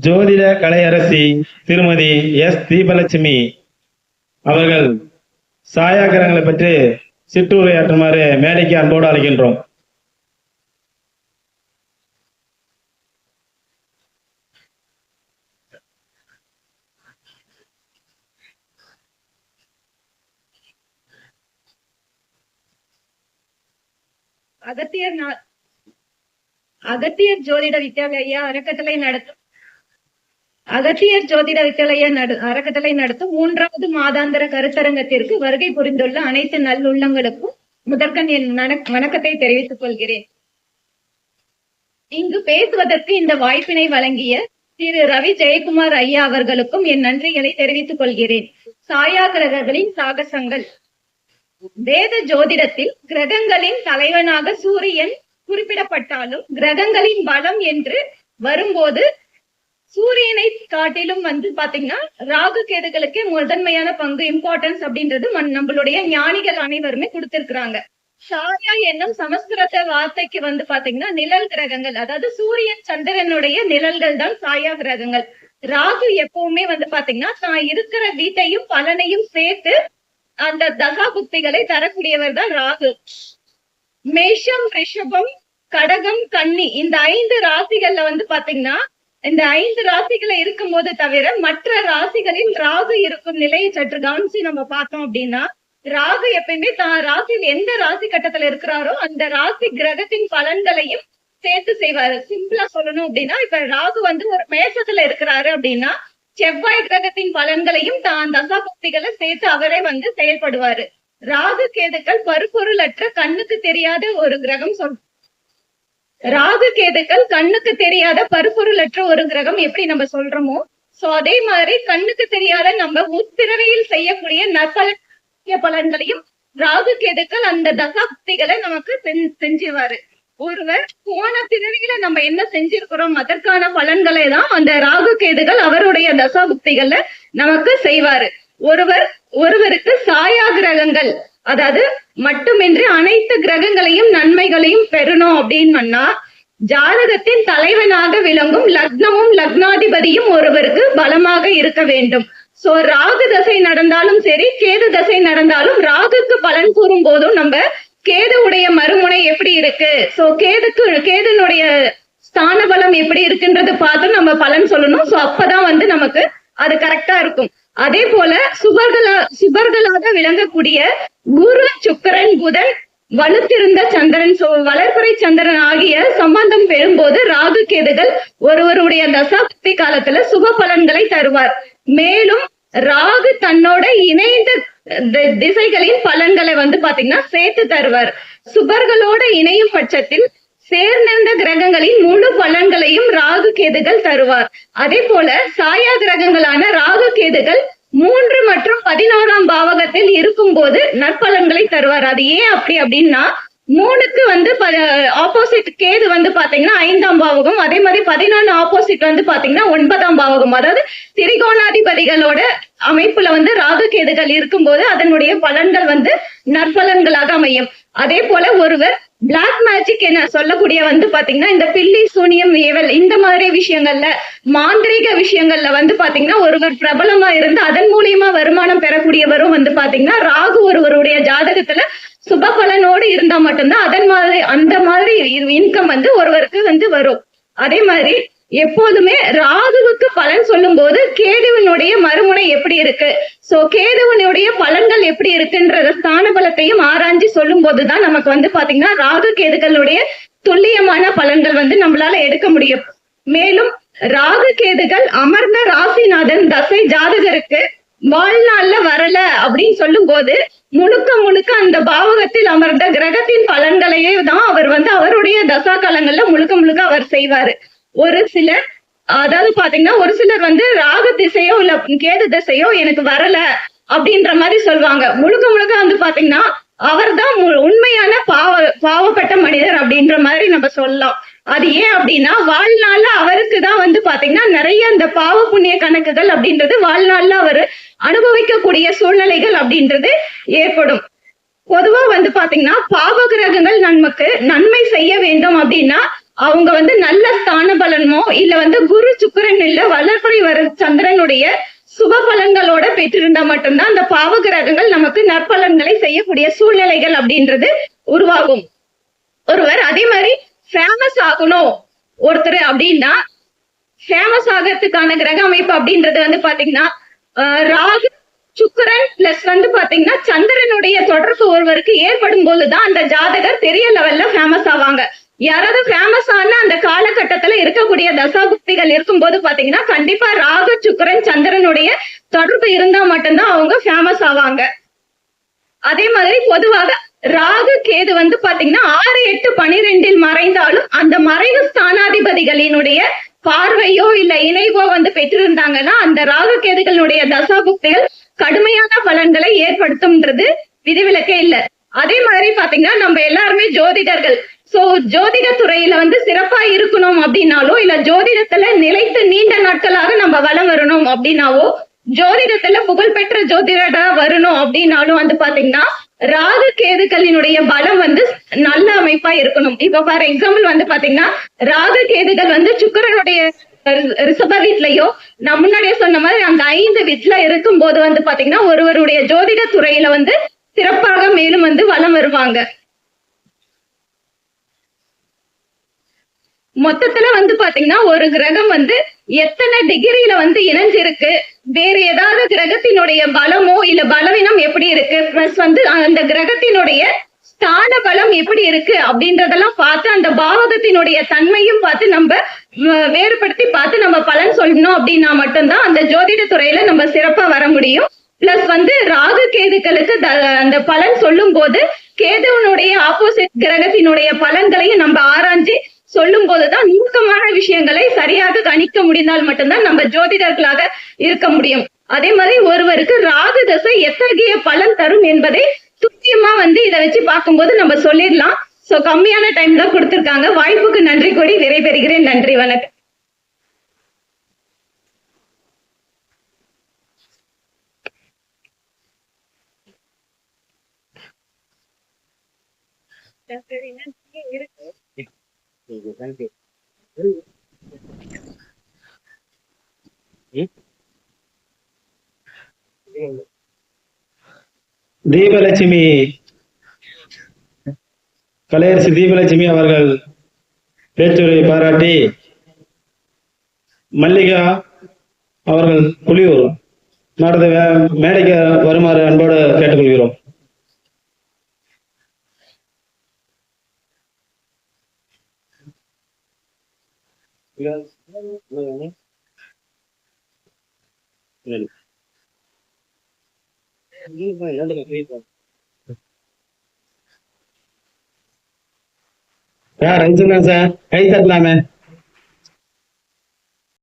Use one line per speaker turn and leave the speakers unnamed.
ஜோதிட கலையரசி திருமதி எஸ் தீபலட்சுமி அவர்கள் சாயாகிரகங்களை பற்றி சிற்றுரையாற்றுமாறு மேடைக்கு அன்போடு அழைக்கின்றோம்.
அகத்தியர் நா- அகத்தியர் ஜோதிட வித்யாலயா அறக்கட்டளை நடத்தும் அகத்தியர் ஜோதிட வித்யாலயா நடு- அறக்கட்டளை நடத்தும் மூன்றாவது மாதாந்திர கருத்தரங்கத்திற்கு வருகை புரிந்துள்ள அனைத்து நல்லுள்ளங்களுக்கும் முதற்கண் என் வணக்- வணக்கத்தை தெரிவித்துக் கொள்கிறேன். இங்கு பேசுவதற்கு இந்த வாய்ப்பினை வழங்கிய திரு ரவி ஜெயக்குமார் ஐயா அவர்களுக்கும் என் நன்றிகளை தெரிவித்துக் கொள்கிறேன். சாயா கிரகங்களின் சாகசங்கள். வேத ஜோதிடத்தில் கிரகங்களின் தலைவனாக சூரியன் குறிப்பிடப்பட்டாலும் கிரகங்களின் பலம் என்று வரும்போது சூரியனை காட்டிலும் வந்து பாத்தீங்கன்னா ராகு கேதுகளுக்கே முதன்மையான பங்கு இம்பார்ட்டன்ஸ் அப்படின்றது நம்மளுடைய ஞானிகள் அனைவருமே கொடுத்திருக்கிறாங்க. சாயா என்னும் சமஸ்கிருத வார்த்தைக்கு வந்து பாத்தீங்கன்னா நிழல் கிரகங்கள் அதாவது சூரியன் சந்திரனுடைய நிழல்கள் தான் சாயா கிரகங்கள். ராகு எப்பவுமே வந்து பாத்தீங்கன்னா தான் இருக்கிற வீட்டையும் பலனையும் சேர்த்து அந்த தசா புக்திகளை தரக்கூடியவர் தான் ராகு. மேஷம் ரிஷபம் கடகம் கன்னி இந்த ஐந்து ராசிகள்ல வந்து பாத்தீங்கன்னா இந்த ஐந்து ராசிகளை இருக்கும்போது தவிர மற்ற ராசிகளில் ராகு இருக்கும் நிலையை சற்று கவனிச்சு நம்ம பார்த்தோம் அப்படின்னா ராகு எப்பயுமே தான் ராசியில் எந்த ராசி கட்டத்துல இருக்கிறாரோ அந்த ராசி கிரகத்தின் பலன்களையும் சேர்த்து செய்வாரு. சிம்பிளா சொல்லணும் அப்படின்னா இப்ப ராகு வந்து ஒரு மேஷத்துல இருக்கிறாரு அப்படின்னா செவ்வாய் கிரகத்தின் பலன்களையும் தான் தசாபக்திகளை சேர்த்து அவரே வந்து செயல்படுவாரு. ராகு கேதுக்கள் பருப்பொருளற்ற கண்ணுக்கு தெரியாத ஒரு கிரகம் சொல் ராகு கேதுக்கள் கண்ணுக்கு தெரியாத பருப்பொருளற்ற ஒரு கிரகம் எப்படி நம்ம சொல்றோமோ சோ அதே மாதிரி கண்ணுக்கு தெரியாத நம்ம உத்திரவையில் செய்யக்கூடிய நற்பல பலன்களையும் ராகு கேதுக்கள் அந்த தசாப்திகளை நமக்கு செஞ்சுவாரு ஒருவர் போன திறவியில நம்ம என்ன செஞ்சிருக்கிறோம் அதற்கான பலன்களை தான் அந்த ராகு கேதுகள் அவருடைய தசாபுக்திகள்ல நமக்கு செய்வாரு. ஒருவர் ஒருவருக்கு சாயா கிரகங்கள் அதாவது மட்டுமின்றி அனைத்து கிரகங்களையும் நன்மைகளையும் பெறணும் அப்படின்னு ஜாதகத்தின் தலைவனாக விளங்கும் லக்னமும் லக்னாதிபதியும் ஒருவருக்கு பலமாக இருக்க வேண்டும். சோ ராகு தசை நடந்தாலும் சரி கேது தசை நடந்தாலும் ராகுக்கு பலன் கூறும் போதும் நம்ம கேதுவுடைய மறுமுனை எப்படி இருக்கு? சோ கேதுக்கு கேதுனுடைய ஸ்தான பலம் எப்படி இருக்குன்றது பார்த்து நம்ம பலன் சொல்லணும். சோ அப்பதான் வந்து நமக்கு அது கரெக்டா இருக்கும். அதே போல சுபர்களா சுபர்களாக விளங்கக்கூடிய குரு சுக்கிரன் புதன் வலுத்திருந்த சந்திரன் வளர்ப்புறை சந்திரன் ஆகிய சம்பந்தம் பெறும்போது ராகு கேதுகள் ஒருவருடைய தசாப்தி காலத்துல சுப பலன்களை தருவார். மேலும் ராகு தன்னோட இணைந்த தி- திசைகளின் பலன்களை வந்து பாத்தீங்கன்னா சேர்த்து தருவார். சுபர்களோட இணையும் பட்சத்தில் சேர்ந்த கிரகங்களின் முழு பலன்களையும் ராகு கேதுகள் தருவார். அதே போல சாயா கிரகங்களான ராகு கேதுகள் மூன்று மற்றும் பதினோராம் பாவகத்தில் இருக்கும் போது நற்பலன்களை தருவார். அது ஏன் அப்படி அப்படின்னா மூணுக்கு வந்து ஆப்போசிட் கேது வந்து பாத்தீங்கன்னா ஐந்தாம் பாவகம் அதே மாதிரி பதினொன்னு ஆப்போசிட் வந்து பாத்தீங்கன்னா ஒன்பதாம் பாவகம். அதாவது திரிகோணாதிபதிகளோட அமைப்புல வந்து ராகு கேதுகள் இருக்கும்போது அதனுடைய பலன்கள் வந்து நற்பலன்களாக அமையும். அதே போல ஒருவர் பிளாக் மேஜிக் என சொல்லக்கூடிய வந்து பாத்தீங்கன்னா இந்த பில்லி சூனியம் ஏவல் இந்த மாதிரி விஷயங்கள்ல மாந்திரீக விஷயங்கள்ல வந்து பாத்தீங்கன்னா ஒருவர் பிரபலமா இருந்து அதன் மூலியமா வருமானம் பெறக்கூடியவரும் வந்து பாத்தீங்கன்னா ராகு ஒருவருடைய ஜாதகத்துல சுப பலனோடு இருந்தா மட்டும்தான் அதன் மாதிரி அந்த மாதிரி இன்கம் வந்து ஒருவருக்கு வந்து வரும். அதே மாதிரி எப்போதுமே ராகுவுக்கு பலன் சொல்லும் போது கேதுவனுடைய மறுமுனை எப்படி இருக்கு? சோ கேதுவனுடைய பலன்கள் எப்படி இருக்குன்றத ஸ்தான பலத்தையும் ஆராய்ஞ்சு சொல்லும் போதுதான் நமக்கு வந்து பாத்தீங்கன்னா ராகு கேதுகளுடைய துல்லியமான பலன்கள் வந்து நம்மளால எடுக்க முடியும். மேலும் ராகு கேதுகள் அமர்ந்த ராசிநாதன் தசை ஜாதகருக்கு வாழ்நாள்ல வரல அப்படின்னு சொல்லும் போது முழுக்க முழுக்க அந்த பாவகத்தில் அமர்ந்த கிரகத்தின் பலன்களையே தான் அவர் வந்து அவருடைய தசா காலங்கள்ல முழுக்க முழுக்க அவர் செய்வாரு. ஒரு சிலர் அதாவது பாத்தீங்கன்னா ஒரு சிலர் வந்து ராக திசையோ இல்ல கேது திசையோ எனக்கு வரல அப்படின்ற மாதிரி சொல்லுவாங்க. முழுக்க முழுக்க வந்து பாத்தீங்கன்னா அவர்தான் தான் உண்மையான பாவ பாவப்பட்ட மனிதர் அப்படின்ற மாதிரி நம்ம சொல்லலாம். அது ஏன் அப்படின்னா வாழ்நாள்ல அவருக்கு தான் வந்து பாத்தீங்கன்னா நிறைய அந்த பாவ புண்ணிய கணக்குகள் அப்படின்றது வாழ்நாள்ல அவர் அனுபவிக்கக்கூடிய சூழ்நிலைகள் அப்படின்றது ஏற்படும். பொதுவா வந்து பாத்தீங்கன்னா பாவ கிரகங்கள் நமக்கு நன்மை செய்ய வேண்டும் அப்படின்னா அவங்க வந்து நல்ல ஸ்தான பலனமோ இல்ல வந்து குரு சுக்கரன் இல்ல வளர்ப்புறை வர சந்திரனுடைய சுப பலன்களோட பெற்றிருந்தா மட்டும்தான் அந்த பாவ கிரகங்கள் நமக்கு நற்பலன்களை செய்யக்கூடிய சூழ்நிலைகள் அப்படின்றது உருவாகும். ஒருவர் அதே மாதிரி ஃபேமஸ் ஆகணும். ஒருத்தர் அப்படின்னா ஃபேமஸ் ஆகிறதுக்கான கிரக அமைப்பு அப்படின்றது வந்து பாத்தீங்கன்னா ஆஹ் ராகு சுக்கரன் பிளஸ் வந்து பாத்தீங்கன்னா சந்திரனுடைய தொடர்பு ஒருவருக்கு ஏற்படும் போதுதான் அந்த ஜாதகர் பெரிய லெவல்ல ஃபேமஸ் ஆவாங்க. யாராவது ஃபேமஸ் ஆன அந்த காலகட்டத்துல இருக்கக்கூடிய தசாபுக்திகள் இருக்கும்போது பாத்தீங்கன்னா கண்டிப்பா ராகு சுக்கிரன் சந்திரனுடைய தொடர்பு இருந்தா மட்டும்தான் அவங்க ஃபேமஸ் ஆவாங்க. அதே மாதிரி பொதுவாக ராகு கேது வந்து பாத்தீங்கன்னா ஆறு எட்டு பனிரெண்டில் மறைந்தாலும் அந்த மறைவு ஸ்தானாதிபதிகளினுடைய பார்வையோ இல்ல இணைவோ வந்து பெற்றிருந்தாங்கன்னா அந்த ராகு கேதுகளுடைய தசாபுக்திகள் கடுமையான பலன்களை ஏற்படுத்தும்ன்றது விதிவிலக்கே இல்ல. அதே மாதிரி பாத்தீங்கன்னா நம்ம எல்லாருமே ஜோதிடர்கள். சோ ஜோதிட துறையில வந்து சிறப்பா இருக்கணும் அப்படின்னாலோ இல்ல ஜோதிடத்துல நிலைத்து நீண்ட நாட்களாக நம்ம வலம் வரணும் அப்படின்னாவோ ஜோதிடத்துல புகழ்பெற்ற ஜோதிடரா வரணும் அப்படின்னாலும் வந்து பாத்தீங்கன்னா ராகு கேதுகளினுடைய பலம் வந்து நல்ல அமைப்பா இருக்கணும். இப்ப ஃபார் எக்ஸாம்பிள் வந்து பாத்தீங்கன்னா ராகு கேதுகள் வந்து சுக்கரனுடைய ரி- ரிஷப வீட்லயோ நான் முன்னாடியே சொன்ன மாதிரி அந்த ஐந்து வீட்ல இருக்கும் போது வந்து பாத்தீங்கன்னா ஒருவருடைய ஜோதிட துறையில வந்து சிறப்பாக மேலும் வந்து வலம் வருவாங்க. மொத்தத்துல வந்து பாத்தீங்கன்னா ஒரு கிரகம் வந்து எத்தனை டிகிரியில வந்து இணைஞ்சிருக்கு? வேற ஏதாவது கிரகத்தினுடைய பலமோ இல்ல பலவீனம் எப்படி இருக்கு? பிளஸ் வந்து அந்த கிரகத்தினுடைய ஸ்தான பலம் எப்படி இருக்கு? அப்படின்றதெல்லாம் பார்த்து அந்த பாவகத்தினுடைய தன்மையும் பார்த்து நம்ம வேறுபடுத்தி பார்த்து நம்ம பலன் சொல்லணும் அப்படின்னா மட்டும்தான் அந்த ஜோதிட துறையில நம்ம சிறப்பா வர முடியும். பிளஸ் வந்து ராகு கேதுக்களுக்கு த- அந்த பலன் சொல்லும் போது கேதுவனுடைய ஆப்போசிட் கிரகத்தினுடைய பலன்களையும் நம்ம ஆராய்ஞ்சு சொல்லும் போதுதான் நுணுக்கமான விஷயங்களை சரியாக கணிக்க முடிந்தால் மட்டும்தான் நம்ம ஜோதிடர்களாக இருக்க முடியும். அதே மாதிரி ஒருவருக்கு ராகு தசை எத்தகைய பலன் தரும் என்பதை துல்லியமா வந்து இதை வச்சு பார்க்கும்போது நம்ம சொல்லிடலாம். சோ கம்மியான டைம் தான் கொடுத்திருக்காங்க. வாய்ப்புக்கு நன்றி கூடி விடைபெறுகிறேன். நன்றி வணக்கம்.
தீபலட்சுமி. கலையரசி தீபலட்சுமி அவர்கள் பேச்சுரை பாராட்டி மல்லிகா அவர்கள் புலியூர் நாடக மேடைக்கு வருமாறு அன்போடு கேட்டுக்கொள்கிறோம். சார் ரைட்டுங்க சார் கை தட்டலாமே